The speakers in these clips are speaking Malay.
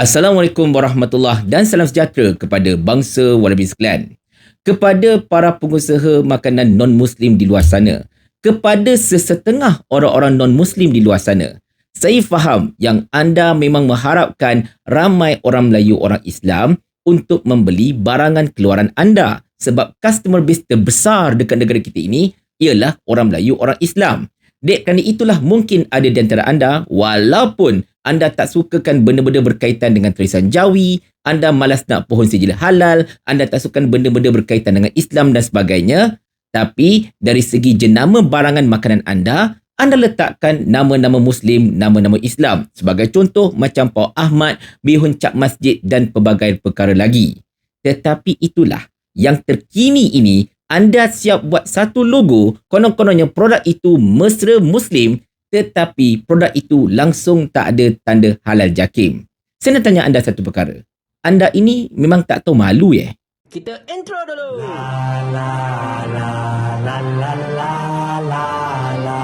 Assalamualaikum warahmatullahi dan salam sejahtera kepada bangsa walabi sekalian. Kepada para pengusaha makanan non-Muslim di luar sana. Kepada sesetengah orang-orang non-Muslim di luar sana. Saya faham yang anda memang mengharapkan ramai orang Melayu orang Islam untuk membeli barangan keluaran anda sebab customer base terbesar dekat negara kita ini ialah orang Melayu orang Islam. Dek kerana itulah mungkin ada di antara anda walaupun anda tak sukakan benda-benda berkaitan dengan tulisan Jawi, anda malas nak pohon sijil halal, anda tak suka benda-benda berkaitan dengan Islam dan sebagainya, tapi dari segi jenama barangan makanan anda, anda letakkan nama-nama Muslim, nama-nama Islam. Sebagai contoh macam Pak Ahmad, Bihun Cap Masjid dan pelbagai perkara lagi. Tetapi itulah yang terkini ini anda siap buat satu logo konon-kononnya produk itu mesra Muslim tetapi produk itu langsung tak ada tanda halal jakim. Saya nak tanya anda satu perkara. Anda ini memang tak tahu malu ya? Kita intro dulu. La la la la la la la la.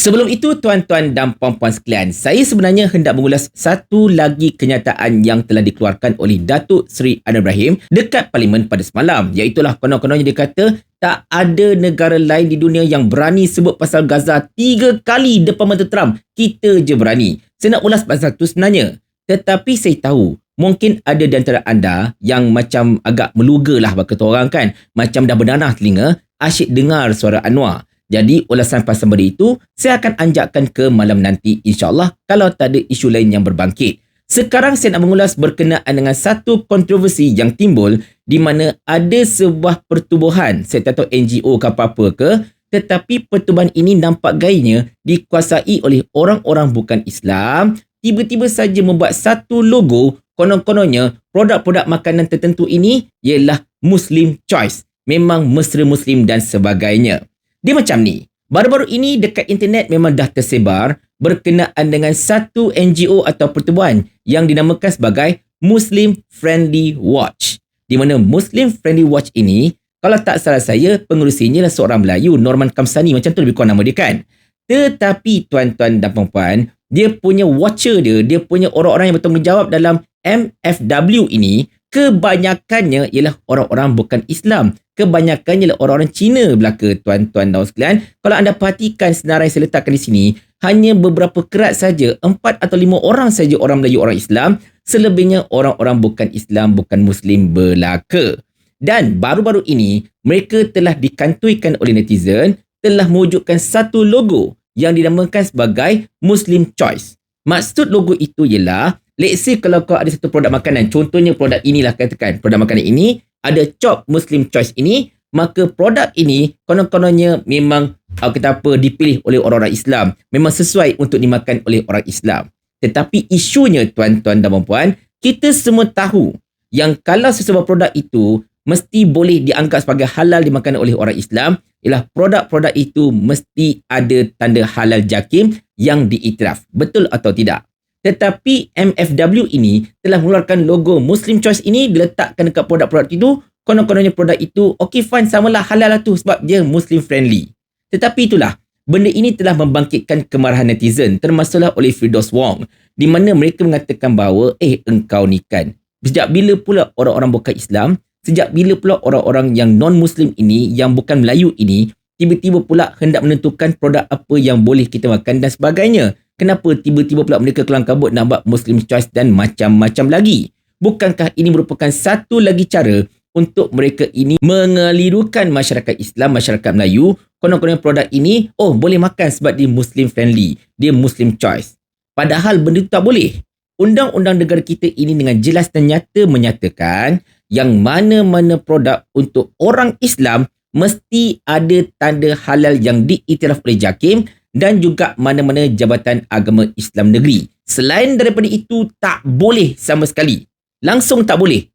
Sebelum itu, tuan-tuan dan puan-puan sekalian, saya sebenarnya hendak mengulas satu lagi kenyataan yang telah dikeluarkan oleh Datuk Seri Anwar Ibrahim dekat Parlimen pada semalam. Iaitulah konon-kononnya dia kata, tak ada negara lain di dunia yang berani sebut pasal Gaza tiga kali depan mata Trump. Kita je berani. Saya nak ulas pasal tu sebenarnya. Tetapi saya tahu, mungkin ada di antara anda yang macam agak meluga lah kata orang kan. Macam dah bernanah telinga, asyik dengar suara Anwar. Jadi ulasan pasal benda itu saya akan anjakkan ke malam nanti insyaAllah kalau tak ada isu lain yang berbangkit. Sekarang saya nak mengulas berkenaan dengan satu kontroversi yang timbul di mana ada sebuah pertubuhan, saya tak tahu NGO ke apa-apa ke, tetapi pertubuhan ini nampak gayanya dikuasai oleh orang-orang bukan Islam, tiba-tiba saja membuat satu logo konon-kononnya produk-produk makanan tertentu ini ialah Muslim Choice. Memang mesra Muslim dan sebagainya. Dia macam ni. Baru-baru ini dekat internet memang dah tersebar berkenaan dengan satu NGO atau pertubuhan yang dinamakan sebagai Muslim Friendly Watch. Di mana Muslim Friendly Watch ini, kalau tak salah saya, pengurusinya adalah seorang Melayu, Norman Kamsani. Macam tu lebih kurang nama dia kan? Tetapi tuan-tuan dan puan-puan, dia punya watcher dia, dia punya orang-orang yang bertanggungjawab dalam MFW ini, kebanyakannya ialah orang-orang bukan Islam kebanyakannya ialah orang-orang Cina belaka tuan-tuan dan sekalian. Kalau anda perhatikan senarai yang saya letakkan di sini, hanya beberapa kerat saja, empat atau lima orang saja orang Melayu orang Islam, selebihnya orang-orang bukan Islam, bukan Muslim belaka. Dan baru-baru ini, mereka telah dikantuikan oleh netizen, telah mewujudkan satu logo yang dinamakan sebagai Muslim Choice. Maksud logo itu ialah, let's say kalau kau ada satu produk makanan, contohnya produk inilah katakan, produk makanan ini, ada chop Muslim Choice ini, maka produk ini konon-kononnya memang uh, kita apa dipilih oleh orang-orang Islam. Memang sesuai untuk dimakan oleh orang Islam. Tetapi isunya tuan-tuan dan puan kita semua tahu yang kalau sesebuah produk itu mesti boleh dianggap sebagai halal dimakan oleh orang Islam ialah produk-produk itu mesti ada tanda halal jakim yang diiktiraf. Betul atau tidak? Tetapi MFW ini telah mengeluarkan logo Muslim Choice ini diletakkan dekat produk-produk itu. Konon-kononnya produk itu, okay fine, samalah halal lah tu sebab dia Muslim friendly. Tetapi itulah, benda ini telah membangkitkan kemarahan netizen termasuklah oleh Firdaus Wong di mana mereka mengatakan bahawa, eh engkau ni kan, sejak bila pula orang-orang bukan Islam, sejak bila pula orang-orang yang non-Muslim ini, yang bukan Melayu ini, tiba-tiba pula hendak menentukan produk apa yang boleh kita makan dan sebagainya. Kenapa tiba-tiba pula mereka kelang kabut nak buat Muslim Choice dan macam-macam lagi? Bukankah ini merupakan satu lagi cara untuk mereka ini mengelirukan masyarakat Islam, masyarakat Melayu, konon-konon produk ini, oh boleh makan sebab dia Muslim friendly, dia Muslim Choice. Padahal benda itu tak boleh. Undang-undang negara kita ini dengan jelas dan nyata menyatakan yang mana-mana produk untuk orang Islam mesti ada tanda halal yang diiktiraf oleh JAKIM dan juga mana-mana jabatan agama Islam negeri. Selain daripada itu, tak boleh sama sekali. Langsung tak boleh.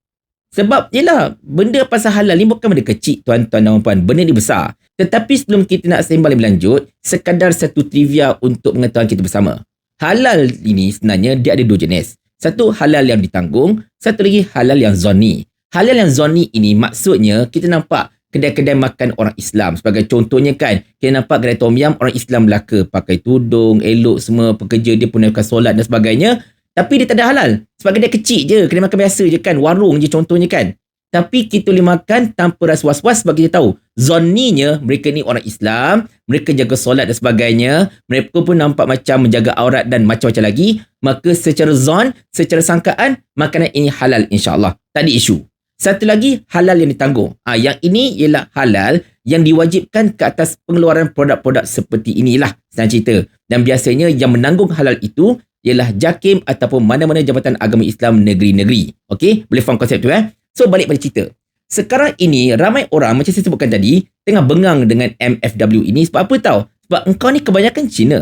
Sebab, yelah, benda pasal halal ni bukan benda kecil, tuan-tuan dan puan Benda ni besar. Tetapi sebelum kita nak sembang lebih lanjut, sekadar satu trivia untuk pengetahuan kita bersama. Halal ini sebenarnya dia ada dua jenis. Satu halal yang ditanggung, satu lagi halal yang zoni. Halal yang zoni ini maksudnya kita nampak kedai-kedai makan orang Islam. Sebagai contohnya kan, kita nampak kedai Tom Yam orang Islam belaka pakai tudung, elok semua pekerja dia pun akan solat dan sebagainya. Tapi dia tak ada halal. Sebab dia kecil je. Kena makan biasa je kan. Warung je contohnya kan. Tapi kita boleh makan tanpa rasa was-was sebab kita tahu. Zoninya mereka ni orang Islam. Mereka jaga solat dan sebagainya. Mereka pun nampak macam menjaga aurat dan macam-macam lagi. Maka secara zon, secara sangkaan, makanan ini halal insyaAllah. Tak ada isu. Satu lagi, halal yang ditanggung. Ha, yang ini ialah halal yang diwajibkan ke atas pengeluaran produk-produk seperti inilah. Senang cerita. Dan biasanya yang menanggung halal itu ialah JAKIM ataupun mana-mana Jabatan Agama Islam negeri-negeri. Okey, boleh faham konsep tu eh? So balik pada cerita. Sekarang ini ramai orang macam saya sebutkan tadi tengah bengang dengan MFW ini sebab apa tahu? Sebab engkau ni kebanyakan Cina.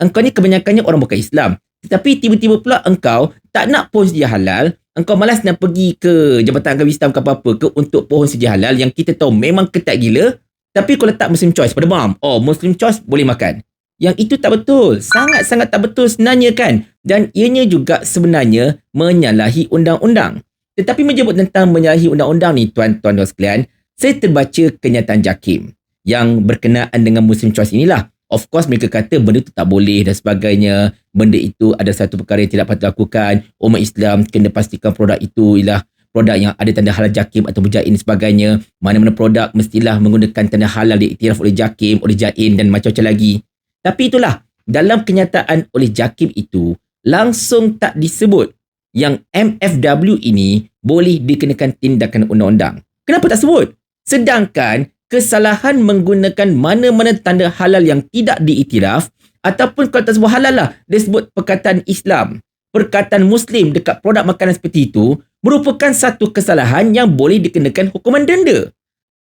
Engkau ni kebanyakannya orang bukan Islam. Tetapi tiba-tiba pula engkau tak nak pohon sedia halal, engkau malas nak pergi ke Jabatan Agama Islam ke apa-apa ke untuk pohon sedia halal yang kita tahu memang ketat gila, tapi kau letak Muslim choice pada bam. Oh, Muslim choice boleh makan. Yang itu tak betul. Sangat-sangat tak betul sebenarnya kan. Dan ianya juga sebenarnya menyalahi undang-undang. Tetapi menyebut tentang menyalahi undang-undang ni tuan-tuan dan sekalian, saya terbaca kenyataan JAKIM yang berkenaan dengan Muslim Choice inilah. Of course mereka kata benda itu tak boleh dan sebagainya. Benda itu ada satu perkara yang tidak patut dilakukan. Umat Islam kena pastikan produk itu ialah produk yang ada tanda halal JAKIM atau Mujain dan sebagainya. Mana-mana produk mestilah menggunakan tanda halal diiktiraf oleh JAKIM, oleh Jain dan macam-macam lagi. Tapi itulah, dalam kenyataan oleh JAKIM itu, langsung tak disebut yang MFW ini boleh dikenakan tindakan undang-undang. Kenapa tak sebut? Sedangkan kesalahan menggunakan mana-mana tanda halal yang tidak diiktiraf ataupun kalau tak sebut halal lah, dia sebut perkataan Islam, perkataan Muslim dekat produk makanan seperti itu merupakan satu kesalahan yang boleh dikenakan hukuman denda.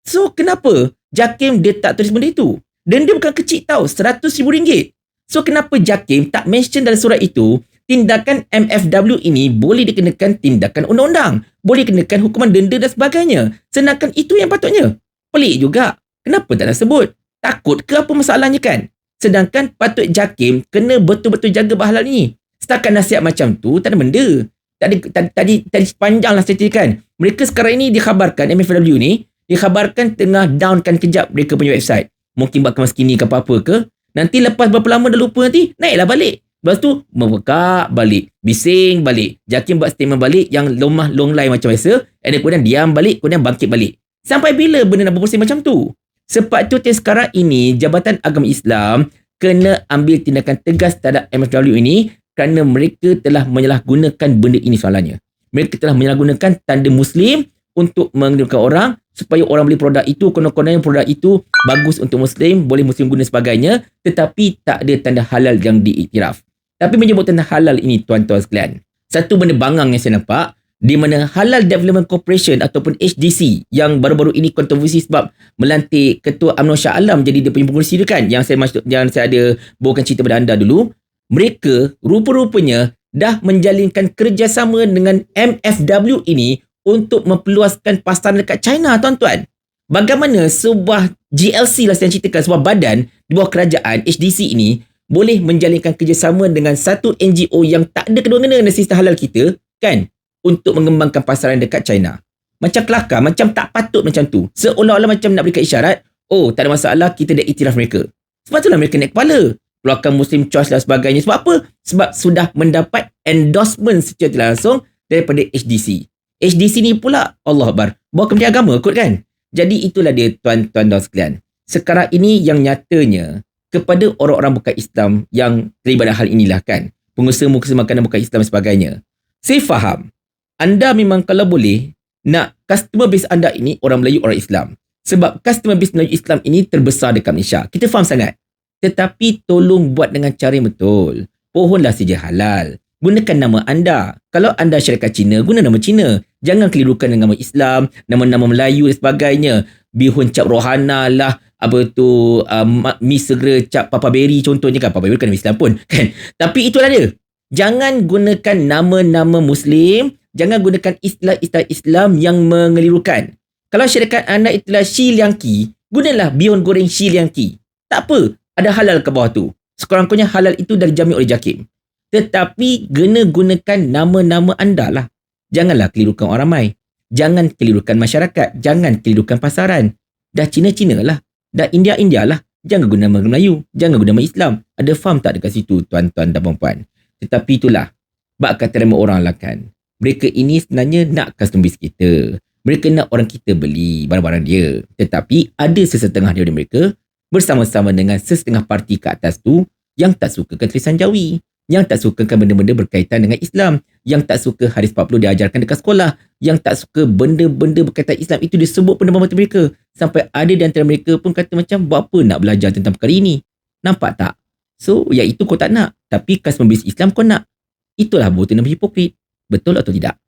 So, kenapa JAKIM dia tak tulis benda itu? Denda bukan kecil tau, RM100,000. So kenapa JAKIM tak mention dalam surat itu tindakan MFW ini boleh dikenakan tindakan undang-undang, boleh dikenakan hukuman denda dan sebagainya. Sedangkan itu yang patutnya. Pelik juga. Kenapa tak nak sebut? Takut ke apa masalahnya kan? Sedangkan patut JAKIM kena betul-betul jaga bahalan ini. Setakat nasihat macam tu, tak ada benda. Tadi, tadi, tadi, tadi sepanjanglah saya ceritakan. Mereka sekarang ini dikhabarkan, MFW ni, dikhabarkan tengah downkan kejap mereka punya website mungkin buat kemas kini ke apa-apa ke nanti lepas berapa lama dah lupa nanti naiklah balik lepas tu membekak balik bising balik Jakim buat statement balik yang lomah long line macam biasa and then kemudian diam balik kemudian bangkit balik sampai bila benda nak berpusing macam tu? Sebab tu sekarang ini Jabatan Agama Islam kena ambil tindakan tegas terhadap MFW ini kerana mereka telah menyalahgunakan benda ini soalannya. Mereka telah menyalahgunakan tanda Muslim untuk menggunakan orang supaya orang beli produk itu konon-kononnya produk itu bagus untuk muslim boleh muslim guna sebagainya tetapi tak ada tanda halal yang diiktiraf. Tapi menyebut tanda halal ini tuan-tuan sekalian satu benda bangang yang saya nampak di mana Halal Development Corporation ataupun HDC yang baru-baru ini kontroversi sebab melantik Ketua UMNO Shah Alam jadi dia punya pengurusi dia kan yang saya masuk yang saya ada bawakan cerita pada anda dulu mereka rupa-rupanya dah menjalinkan kerjasama dengan MFW ini untuk memperluaskan pasaran dekat China tuan-tuan. Bagaimana sebuah GLC lah saya ceritakan sebuah badan di bawah kerajaan HDC ini boleh menjalinkan kerjasama dengan satu NGO yang tak ada kedua-dua dengan sistem halal kita kan untuk mengembangkan pasaran dekat China. Macam kelakar, macam tak patut macam tu. Seolah-olah macam nak berikan isyarat, oh tak ada masalah kita dah iktiraf mereka. Sebab itulah mereka naik kepala. Keluarkan Muslim Choice dan sebagainya. Sebab apa? Sebab sudah mendapat endorsement secara langsung daripada HDC. HDC ni pula Allah Akbar. Bawa kementerian agama kot kan? Jadi itulah dia tuan-tuan dan sekalian. Sekarang ini yang nyatanya kepada orang-orang bukan Islam yang terlibat dalam hal inilah kan. Pengusaha-pengusaha makanan bukan Islam dan sebagainya. Saya faham. Anda memang kalau boleh nak customer base anda ini orang Melayu, orang Islam. Sebab customer base Melayu Islam ini terbesar dekat Malaysia. Kita faham sangat. Tetapi tolong buat dengan cara yang betul. Pohonlah saja halal gunakan nama anda. Kalau anda syarikat Cina, guna nama Cina. Jangan kelirukan dengan nama Islam, nama-nama Melayu dan sebagainya. Bihun cap rohana lah, apa tu, uh, mi segera cap Papa Berry contohnya kan. Papa Berry kan nama Islam pun kan. Tapi itulah dia. Jangan gunakan nama-nama Muslim. Jangan gunakan istilah-istilah Islam yang mengelirukan. Kalau syarikat anda itulah Shi Liang Ki, gunalah bihun goreng Shi Liang Ki. Tak apa, ada halal ke bawah tu. Sekurang-kurangnya halal itu dah dijamin oleh Jakim. Tetapi kena gunakan nama-nama anda lah. Janganlah kelirukan orang ramai. Jangan kelirukan masyarakat. Jangan kelirukan pasaran. Dah Cina-Cina lah. Dah India-India lah. Jangan guna nama Melayu. Jangan guna nama Islam. Ada faham tak dekat situ tuan-tuan dan puan-puan? Tetapi itulah. Bak kata ramai orang lah kan. Mereka ini sebenarnya nak customer base kita. Mereka nak orang kita beli barang-barang dia. Tetapi ada sesetengah daripada mereka bersama-sama dengan sesetengah parti ke atas tu yang tak sukakan tulisan Jawi. Yang tak sukakan benda-benda berkaitan dengan Islam. Yang tak suka hadis 40 diajarkan dekat sekolah. Yang tak suka benda-benda berkaitan Islam itu disebut mata mereka. Sampai ada di antara mereka pun kata macam buat apa nak belajar tentang perkara ini. Nampak tak? So, yang itu kau tak nak. Tapi customer base Islam kau nak. Itulah buatan Nabi hipokrit betul atau tidak.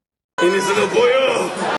Ini seru.